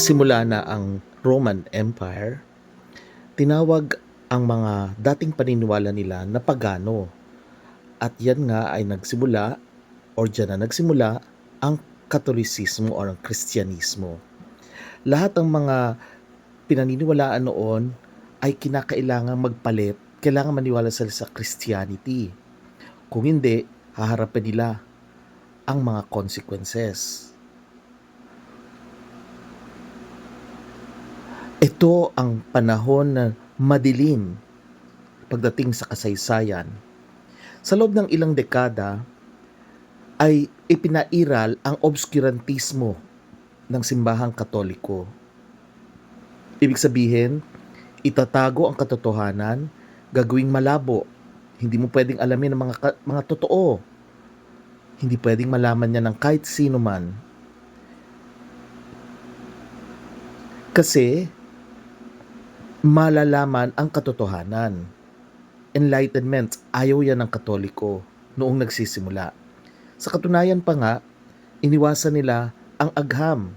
nagsimula na ang Roman Empire, tinawag ang mga dating paniniwala nila na pagano. At yan nga ay nagsimula or dyan na nagsimula ang Katolisismo o ang Kristyanismo. Lahat ng mga pinaniniwalaan noon ay kinakailangan magpalit, kailangan maniwala sila sa Christianity. Kung hindi, haharapin nila ang mga consequences. Ito ang panahon na madilim pagdating sa kasaysayan. Sa loob ng ilang dekada ay ipinairal ang obscurantismo ng simbahang katoliko. Ibig sabihin, itatago ang katotohanan, gagawing malabo. Hindi mo pwedeng alamin ang mga, mga totoo. Hindi pwedeng malaman niya ng kahit sino man. Kasi, malalaman ang katotohanan. Enlightenment, ayaw yan ng katoliko noong nagsisimula. Sa katunayan pa nga, iniwasan nila ang agham.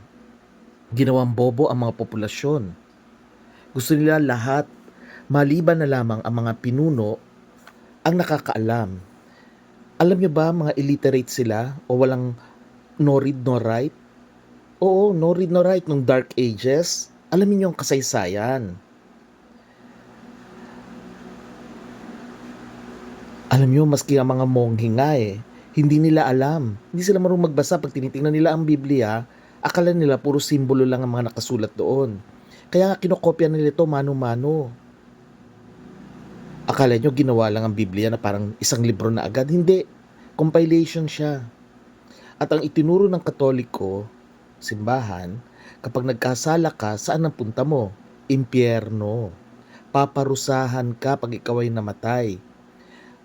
Ginawang bobo ang mga populasyon. Gusto nila lahat, maliban na lamang ang mga pinuno, ang nakakaalam. Alam niyo ba mga illiterate sila o walang no read no write? Oo, no read no write nung dark ages. Alamin niyo ang kasaysayan. Alam niyo, maski ang mga monghe nga eh, hindi nila alam. Hindi sila marunong magbasa. Pag tinitingnan nila ang Biblia, akala nila puro simbolo lang ang mga nakasulat doon. Kaya nga kinokopya nila ito mano-mano. Akala nyo ginawa lang ang Biblia na parang isang libro na agad. Hindi. Compilation siya. At ang itinuro ng Katoliko, simbahan, kapag nagkasala ka, saan ang punta mo? Impyerno. Paparusahan ka pag ikaw ay namatay.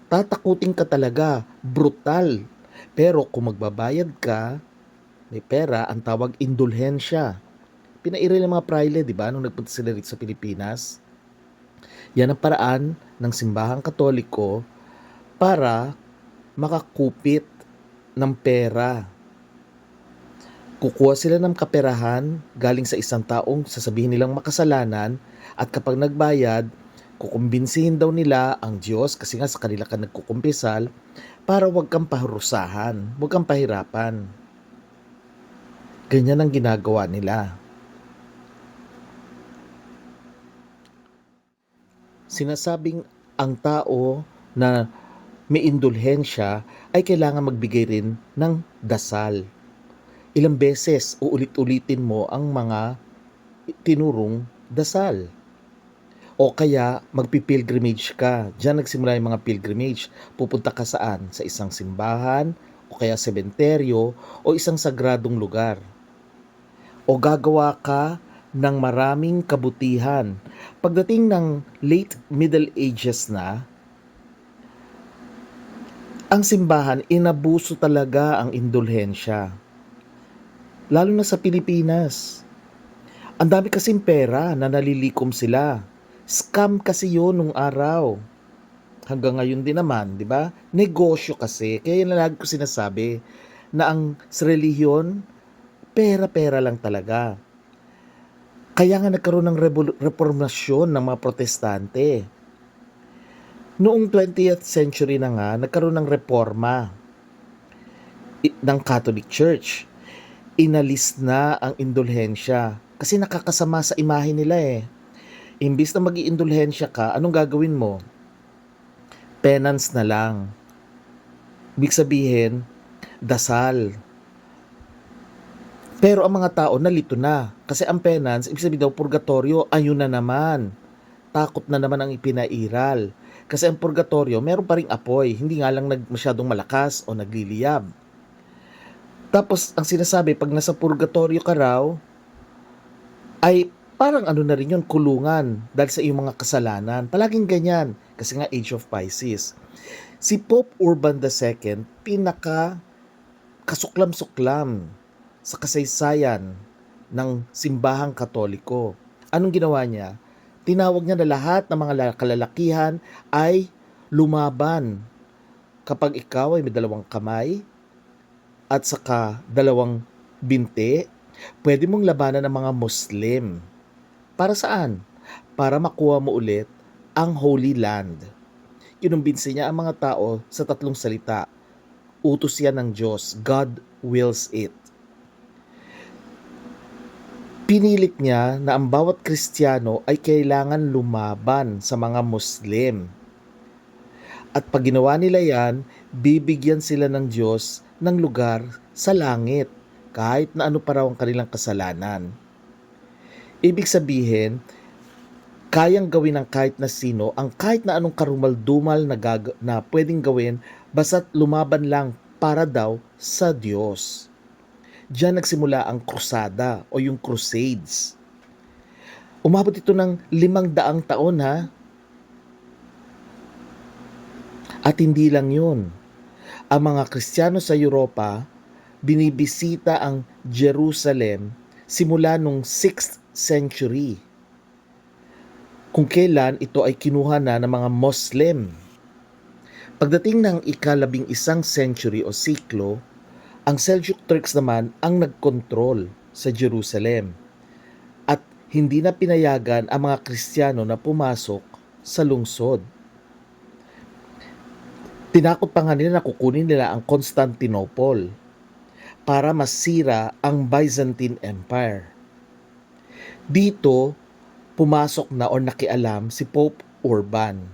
Tatakutin ka talaga. Brutal. Pero kung magbabayad ka, may pera, ang tawag indulhensya. Pinairal ng mga praile, di ba, nung nagpunta sila rito sa Pilipinas. Yan ang paraan ng simbahang katoliko para makakupit ng pera. Kukuha sila ng kaperahan galing sa isang taong sasabihin nilang makasalanan at kapag nagbayad, kukumbinsihin daw nila ang Diyos kasi nga sa kanila ka nagkukumpisal para wag kang pahurusahan, wag kang pahirapan. Ganyan ang ginagawa nila. Sinasabing ang tao na may indulhensya ay kailangan magbigay rin ng dasal. Ilang beses uulit-ulitin mo ang mga tinurong dasal. O kaya magpipilgrimage ka. Diyan nagsimula yung mga pilgrimage. Pupunta ka saan? Sa isang simbahan, o kaya sementeryo, o isang sagradong lugar. O gagawa ka ng maraming kabutihan. Pagdating ng late Middle Ages na, ang simbahan inabuso talaga ang indulhensya. Lalo na sa Pilipinas. Ang dami kasing pera na nalilikom sila. Scam kasi yun nung araw. Hanggang ngayon din naman, di ba? Negosyo kasi. Kaya yan lagi ko sinasabi na ang relihiyon, pera-pera lang talaga. Kaya nga nagkaroon ng reformasyon ng mga protestante. Noong 20th century na nga, nagkaroon ng reforma ng Catholic Church. Inalis na ang indulhensya kasi nakakasama sa imahe nila eh. Imbis na mag indulhensya ka, anong gagawin mo? Penance na lang. Ibig sabihin, dasal. Pero ang mga tao nalito na. Kasi ang penance, ibig sabihin daw purgatorio, ayun na naman. Takot na naman ang ipinairal. Kasi ang purgatorio, meron pa ring apoy. Hindi nga lang nag, masyadong malakas o nagliliyab. Tapos, ang sinasabi, pag nasa purgatorio ka raw, ay parang ano na rin yun, kulungan dahil sa iyong mga kasalanan. Palaging ganyan. Kasi nga age of Pisces. Si Pope Urban II, pinaka kasuklam-suklam sa kasaysayan ng simbahang katoliko. Anong ginawa niya? Tinawag niya na lahat ng mga la- kalalakihan ay lumaban. Kapag ikaw ay may dalawang kamay at saka dalawang binte, Pwede mong labanan ng mga Muslim. Para saan? Para makuha mo ulit ang Holy Land. Kinumbinsi niya ang mga tao sa tatlong salita. Utos yan ng Diyos. God wills it. Pinilit niya na ang bawat Kristiyano ay kailangan lumaban sa mga Muslim. At pag ginawa nila yan, bibigyan sila ng Diyos ng lugar sa langit kahit na ano pa raw ang kanilang kasalanan. Ibig sabihin, kayang gawin ng kahit na sino ang kahit na anong karumal-dumal na, gag- na pwedeng gawin basta't lumaban lang para daw sa Diyos. Diyan nagsimula ang krusada o yung crusades. Umabot ito ng limang daang taon ha. At hindi lang yun. Ang mga Kristiyano sa Europa, binibisita ang Jerusalem simula nung 6th century. Kung kailan ito ay kinuha na ng mga Muslim. Pagdating ng ikalabing isang century o siklo, ang Seljuk Turks naman ang nagkontrol sa Jerusalem at hindi na pinayagan ang mga Kristiyano na pumasok sa lungsod. Tinakot pa nga nila na kukunin nila ang Constantinople para masira ang Byzantine Empire. Dito, pumasok na o nakialam si Pope Urban.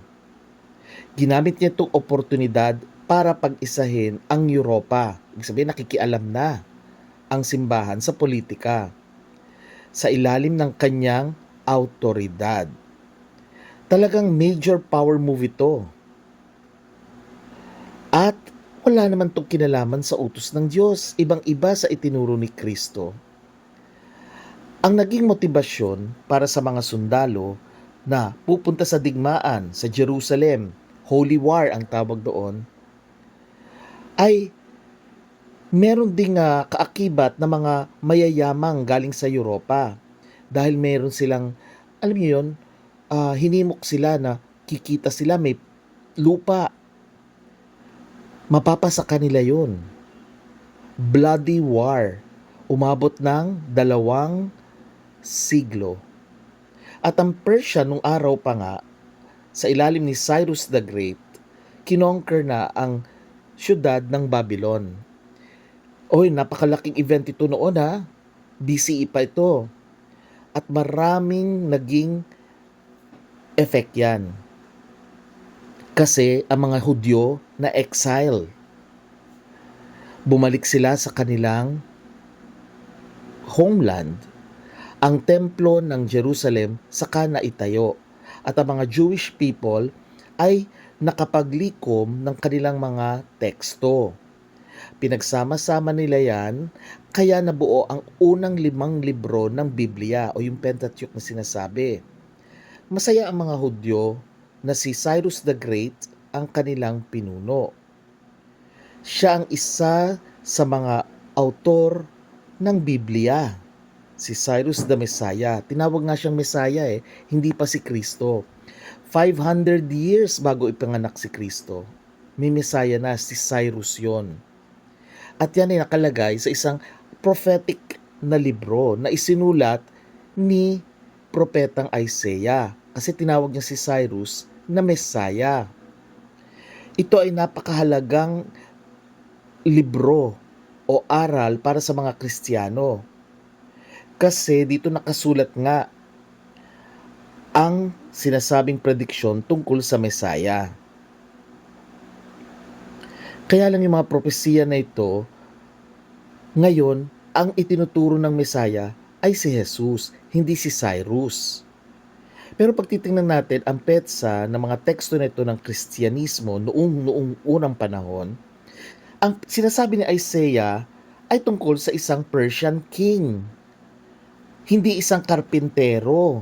Ginamit niya itong oportunidad para pag-isahin ang Europa. Ibig sabihin, nakikialam na ang simbahan sa politika sa ilalim ng kanyang autoridad. Talagang major power move ito. At wala naman itong kinalaman sa utos ng Diyos, ibang-iba sa itinuro ni Kristo. Ang naging motibasyon para sa mga sundalo na pupunta sa digmaan sa Jerusalem, Holy War ang tawag doon, ay meron ding uh, kaakibat na mga mayayamang galing sa Europa dahil meron silang, alam niyo yun, uh, hinimok sila na kikita sila may lupa. Mapapasa kanila yun. Bloody War. Umabot ng dalawang siglo. At ang Persia nung araw pa nga, sa ilalim ni Cyrus the Great, kinonquer na ang syudad ng Babylon. Oy, napakalaking event ito noon ha. BCE pa ito. At maraming naging effect yan. Kasi ang mga Hudyo na exile, bumalik sila sa kanilang homeland. Ang templo ng Jerusalem saka na itayo at ang mga Jewish people ay nakapaglikom ng kanilang mga teksto. Pinagsama-sama nila yan, kaya nabuo ang unang limang libro ng Biblia o yung Pentateuch na sinasabi. Masaya ang mga Hudyo na si Cyrus the Great ang kanilang pinuno. Siya ang isa sa mga autor ng Biblia. Si Cyrus the Messiah. Tinawag nga siyang Messiah eh, hindi pa si Kristo. 500 years bago ipanganak si Kristo, may Messiah na si Cyrus yon. At yan ay nakalagay sa isang prophetic na libro na isinulat ni propetang Isaiah kasi tinawag niya si Cyrus na Messiah. Ito ay napakahalagang libro o aral para sa mga Kristiyano. Kasi dito nakasulat nga ang sinasabing prediksyon tungkol sa Mesaya. Kaya lang yung mga propesiya na ito, ngayon, ang itinuturo ng Mesaya ay si Jesus, hindi si Cyrus. Pero pag titingnan natin ang petsa ng mga teksto nito ng Kristyanismo noong noong unang panahon, ang sinasabi ni Isaiah ay tungkol sa isang Persian king. Hindi isang karpintero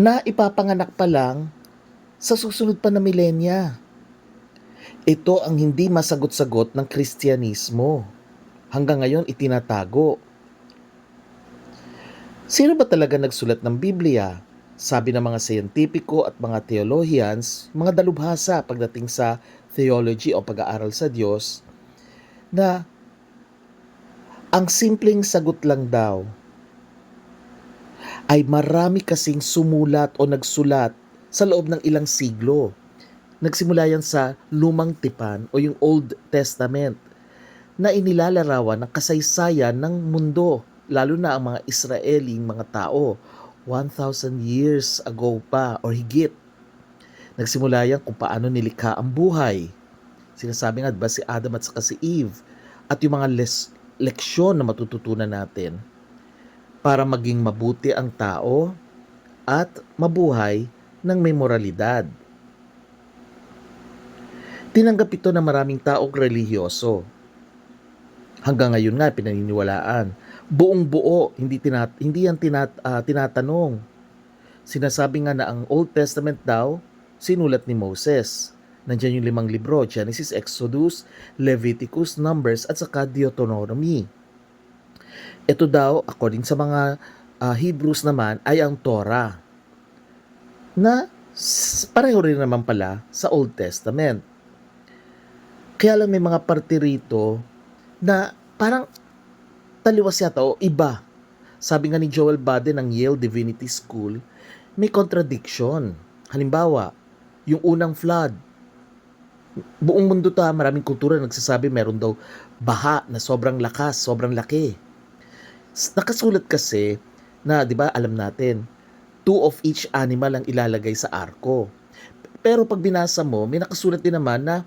na ipapanganak pa lang sa susunod pa na milenya. Ito ang hindi masagot-sagot ng Kristyanismo. Hanggang ngayon itinatago. Sino ba talaga nagsulat ng Biblia? Sabi ng mga siyentipiko at mga theologians, mga dalubhasa pagdating sa theology o pag-aaral sa Diyos, na Ang simpleng sagot lang daw ay marami kasing sumulat o nagsulat sa loob ng ilang siglo. Nagsimula yan sa Lumang Tipan o yung Old Testament na inilalarawan ng kasaysayan ng mundo, lalo na ang mga Israeling mga tao, 1,000 years ago pa or higit. Nagsimula yan kung paano nilikha ang buhay. Sinasabi nga, ba si Adam at saka si Eve at yung mga les- leksyon na matututunan natin para maging mabuti ang tao at mabuhay ng may moralidad. Tinanggap ito ng maraming taong relihiyoso. Hanggang ngayon nga pinaniniwalaan. Buong buo, hindi tinat hindi yan tinat ah, tinatanong. Sinasabi nga na ang Old Testament daw sinulat ni Moses. Nandiyan yung limang libro, Genesis, Exodus, Leviticus, Numbers at saka Deuteronomy. Ito daw, according sa mga ah, Hebrews naman, ay ang Torah na pareho rin naman pala sa Old Testament. Kaya lang may mga parte rito na parang taliwas yata o iba. Sabi nga ni Joel Bade ng Yale Divinity School, may contradiction. Halimbawa, yung unang flood, buong mundo to ha, maraming kultura nagsasabi meron daw baha na sobrang lakas, sobrang laki. Nakasulat kasi na, di ba, alam natin, two of each animal ang ilalagay sa arko. Pero pag binasa mo, may nakasulat din naman na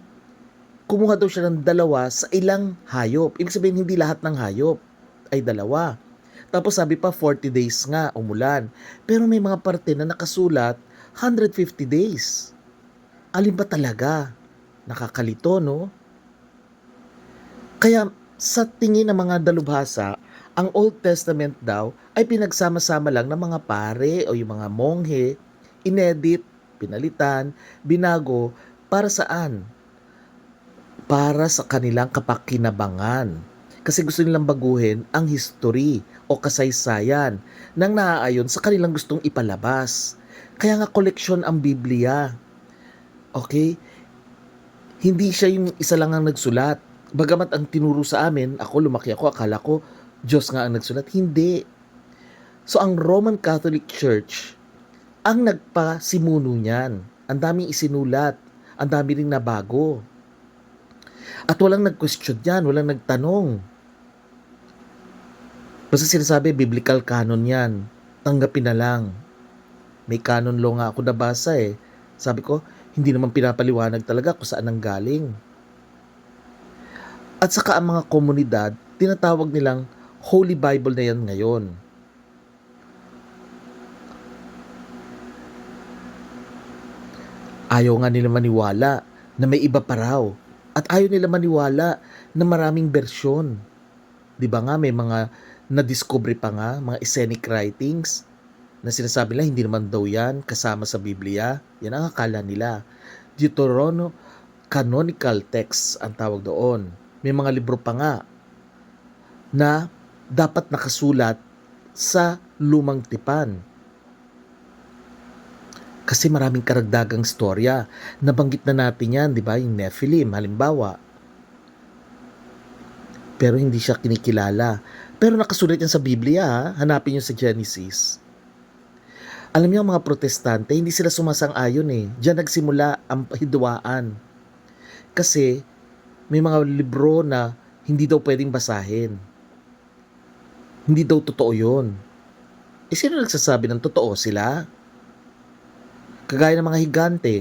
kumuha daw siya ng dalawa sa ilang hayop. Ibig sabihin, hindi lahat ng hayop ay dalawa. Tapos sabi pa, 40 days nga umulan. Pero may mga parte na nakasulat, 150 days. Alin ba talaga? Nakakalito, no? Kaya sa tingin ng mga dalubhasa, ang Old Testament daw ay pinagsama-sama lang ng mga pare o yung mga monghe, inedit, pinalitan, binago, para saan? Para sa kanilang kapakinabangan. Kasi gusto nilang baguhin ang history o kasaysayan nang naaayon sa kanilang gustong ipalabas. Kaya nga koleksyon ang Biblia. Okay? Hindi siya yung isa lang ang nagsulat. Bagamat ang tinuro sa amin, ako lumaki ako, akala ko Diyos nga ang nagsulat. Hindi. So ang Roman Catholic Church ang nagpasimuno niyan. Ang daming isinulat. Ang dami ring nabago. At walang nag-question yan, walang nagtanong. Basta sinasabi, biblical canon yan. Tanggapin na lang. May canon law nga ako nabasa eh. Sabi ko, hindi naman pinapaliwanag talaga kung saan ang galing. At saka ang mga komunidad, tinatawag nilang Holy Bible na yan ngayon. Ayaw nga nila maniwala na may iba pa raw. At ayaw nila maniwala na maraming bersyon. Di ba nga may mga na-discover pa nga, mga scenic writings na sinasabi nila hindi naman daw yan kasama sa Biblia. Yan ang akala nila. Deuterono canonical texts ang tawag doon. May mga libro pa nga na dapat nakasulat sa lumang tipan. Kasi maraming karagdagang storya. Nabanggit na natin yan, di ba? Yung Nephilim, halimbawa. Pero hindi siya kinikilala. Pero nakasulat yan sa Biblia, ha? hanapin nyo sa Genesis. Alam niyo mga protestante, hindi sila sumasang-ayon eh. Diyan nagsimula ang hidwaan. Kasi may mga libro na hindi daw pwedeng basahin. Hindi daw totoo yun. Eh sino nagsasabi ng totoo sila? Kagaya ng mga higante.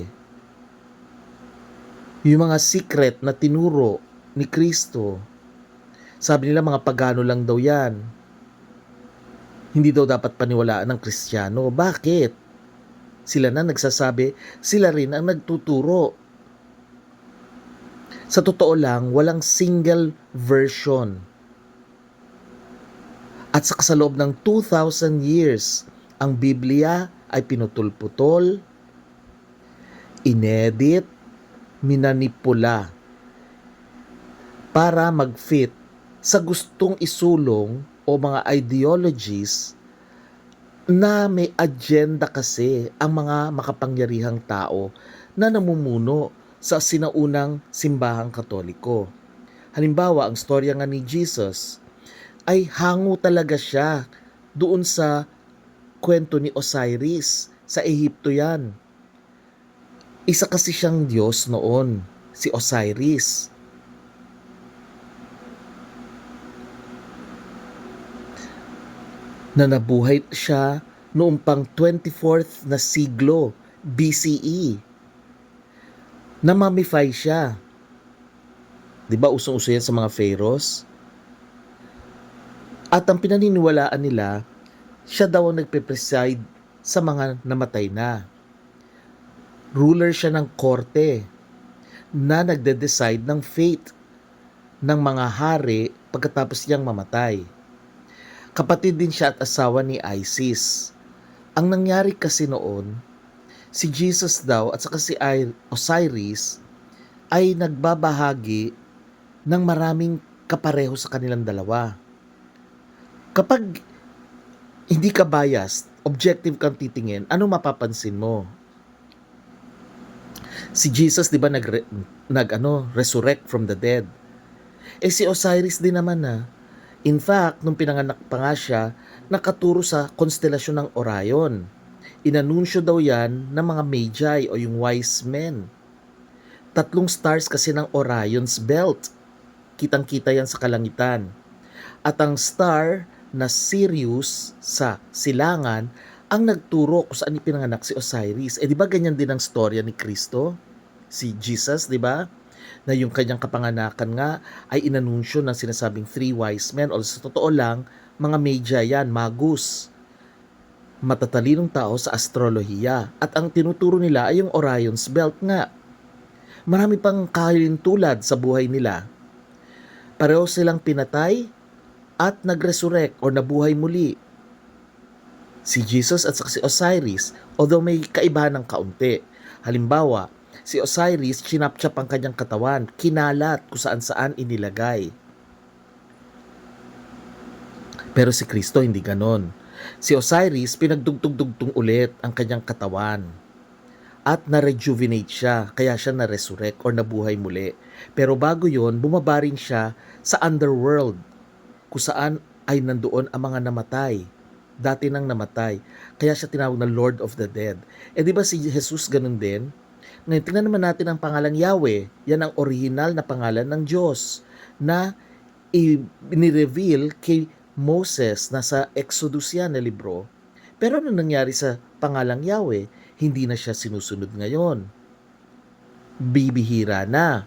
Yung mga secret na tinuro ni Kristo. Sabi nila mga pagano lang daw yan. Hindi daw dapat paniwalaan ng Kristiyano. Bakit? Sila na nagsasabi, sila rin ang nagtuturo. Sa totoo lang, walang single version. At sa kasaloob ng 2,000 years, ang Biblia ay pinutol-putol, inedit, minanipula para mag-fit sa gustong isulong o mga ideologies na may agenda kasi ang mga makapangyarihang tao na namumuno sa sinaunang simbahang katoliko. Halimbawa, ang storya nga ni Jesus ay hango talaga siya doon sa kwento ni Osiris. Sa Ehipto yan. Isa kasi siyang Diyos noon, si Osiris. Na nabuhay siya noong pang 24th na siglo BCE. Namamify siya. 'Di ba usong-uso yan sa mga pharaohs? At ang pinaniniwalaan nila, siya daw ang nagpe-preside sa mga namatay na. Ruler siya ng korte na nagde-decide ng fate ng mga hari pagkatapos niyang mamatay. Kapatid din siya at asawa ni Isis. Ang nangyari kasi noon, si Jesus daw at saka si Osiris ay nagbabahagi ng maraming kapareho sa kanilang dalawa. Kapag hindi ka biased, objective kang titingin, ano mapapansin mo? Si Jesus 'di ba nag nag ano, resurrect from the dead. Eh si Osiris din naman na. In fact, nung pinanganak pa nga siya, nakaturo sa konstelasyon ng Orion. Inanunsyo daw yan ng mga magi o yung wise men. Tatlong stars kasi ng Orion's belt. Kitang-kita yan sa kalangitan. At ang star na Sirius sa silangan ang nagturo kung saan ipinanganak si Osiris. Eh di ba ganyan din ang storya ni Kristo? Si Jesus, di ba? Na yung kanyang kapanganakan nga ay inanunsyo ng sinasabing three wise men. O sa totoo lang, mga magi yan, magus. Matatalinong tao sa astrolohiya. At ang tinuturo nila ay yung Orion's belt nga. Marami pang tulad sa buhay nila. Pareho silang pinatay at nag-resurrect o nabuhay muli. Si Jesus at si Osiris, although may kaibahan ng kaunti. Halimbawa, si Osiris, chinapchap ang kanyang katawan, kinalat kung saan saan inilagay. Pero si Kristo hindi ganon. Si Osiris, pinagdugtog-dugtong ulit ang kanyang katawan. At na-rejuvenate siya, kaya siya na-resurrect or nabuhay muli. Pero bago yon bumaba rin siya sa underworld, kung saan ay nandoon ang mga namatay. Dati nang namatay. Kaya siya tinawag na Lord of the Dead. Eh di ba si Jesus ganun din? Ngayon, tingnan naman natin ang pangalang Yahweh. Yan ang original na pangalan ng Diyos na i-reveal kay Moses na sa Exodus yan na libro. Pero ano nangyari sa pangalang Yahweh? Hindi na siya sinusunod ngayon. Bibihira na.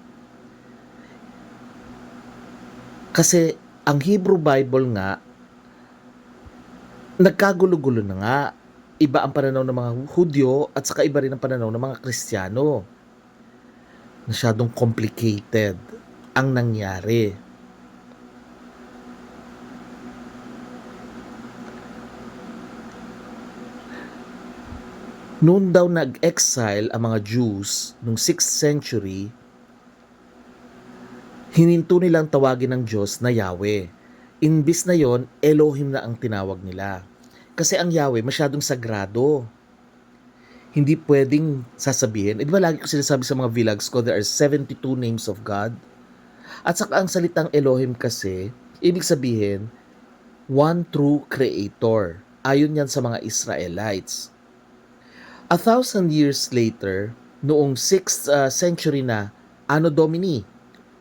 Kasi ang Hebrew Bible nga, nagkagulo-gulo na nga. Iba ang pananaw ng mga Hudyo at saka iba rin ang pananaw ng mga Kristiyano. Masyadong complicated ang nangyari. Noon daw nag-exile ang mga Jews noong 6th century, hininto nilang tawagin ng Diyos na Yahweh. Imbis na yon, Elohim na ang tinawag nila. Kasi ang Yahweh masyadong sagrado. Hindi pwedeng sasabihin. Di ba lagi ko sinasabi sa mga vlogs ko, there are 72 names of God. At saka ang salitang Elohim kasi, ibig sabihin, one true creator. Ayon yan sa mga Israelites. A thousand years later, noong 6th uh, century na, Anno Domini,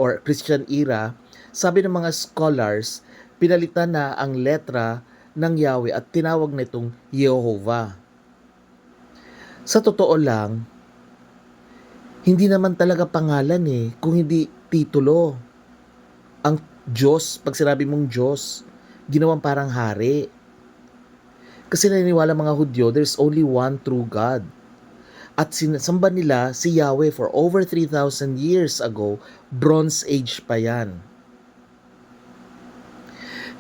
or Christian era, sabi ng mga scholars, pinalitan na ang letra ng Yahweh at tinawag na itong Jehovah. Sa totoo lang, hindi naman talaga pangalan eh, kung hindi titulo. Ang Diyos, pag sinabi mong Diyos, ginawang parang hari. Kasi naniniwala mga Hudyo, there's only one true God. At sinasamba nila si Yahweh for over 3,000 years ago, Bronze Age pa yan.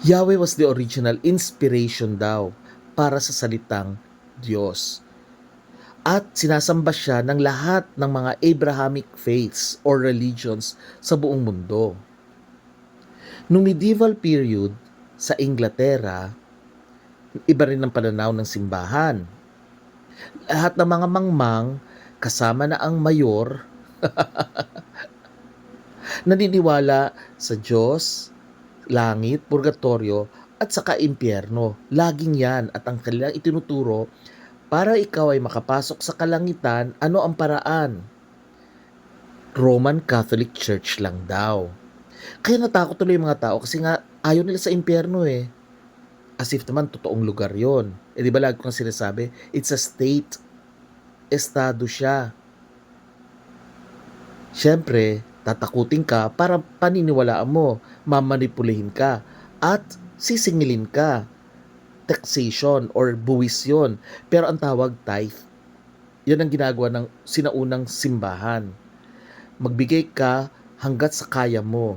Yahweh was the original inspiration daw para sa salitang Diyos. At sinasamba siya ng lahat ng mga Abrahamic faiths or religions sa buong mundo. Noong medieval period sa Inglaterra, iba rin ang pananaw ng simbahan. Lahat ng mga mangmang, kasama na ang mayor, naniniwala sa Diyos, langit, purgatorio, at saka impyerno. Laging yan at ang kanilang itinuturo para ikaw ay makapasok sa kalangitan, ano ang paraan? Roman Catholic Church lang daw. Kaya natakot tuloy yung mga tao kasi nga ayaw nila sa impyerno eh. As if naman totoong lugar yon. Eh di ba lagi ko sinasabi, it's a state. Estado siya. Siyempre, tatakutin ka para paniniwalaan mo, mamanipulihin ka, at sisingilin ka. Taxation or buwis yun. Pero ang tawag tithe, yan ang ginagawa ng sinaunang simbahan. Magbigay ka hanggat sa kaya mo.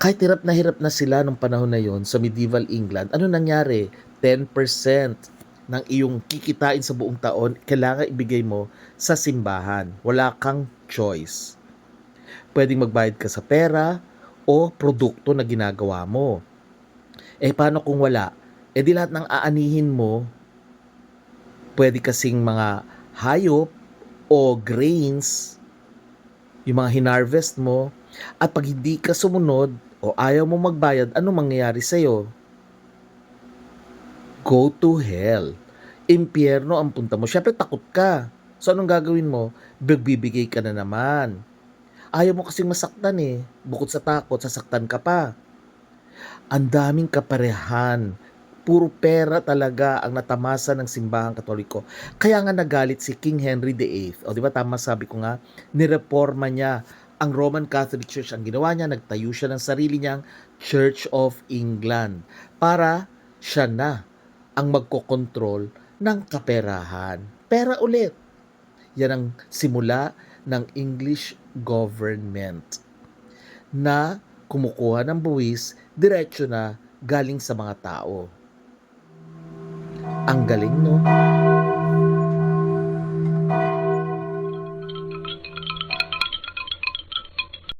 Kahit hirap na hirap na sila nung panahon na yon sa medieval England, ano nangyari? 10% ng iyong kikitain sa buong taon, kailangan ibigay mo sa simbahan. Wala kang choice. Pwedeng magbayad ka sa pera o produkto na ginagawa mo. Eh paano kung wala? Eh di lahat ng aanihin mo, pwede kasing mga hayop o grains, yung mga hinarvest mo, at pag hindi ka sumunod o ayaw mo magbayad, ano mangyayari sa'yo? Go to hell. Impyerno ang punta mo. Siyempre takot ka. So anong gagawin mo? Magbibigay ka na naman. Ayaw mo kasing masaktan eh. Bukod sa takot, sasaktan ka pa. Ang daming kaparehan. Puro pera talaga ang natamasa ng simbahang katoliko. Kaya nga nagalit si King Henry VIII. O di ba tama sabi ko nga, nireforma niya ang Roman Catholic Church. Ang ginawa niya, nagtayo siya ng sarili niyang Church of England para siya na ang magkokontrol ng kaperahan. Pera ulit. Yan ang simula ng English government na kumukuha ng buwis diretso na galing sa mga tao. Ang galing, no?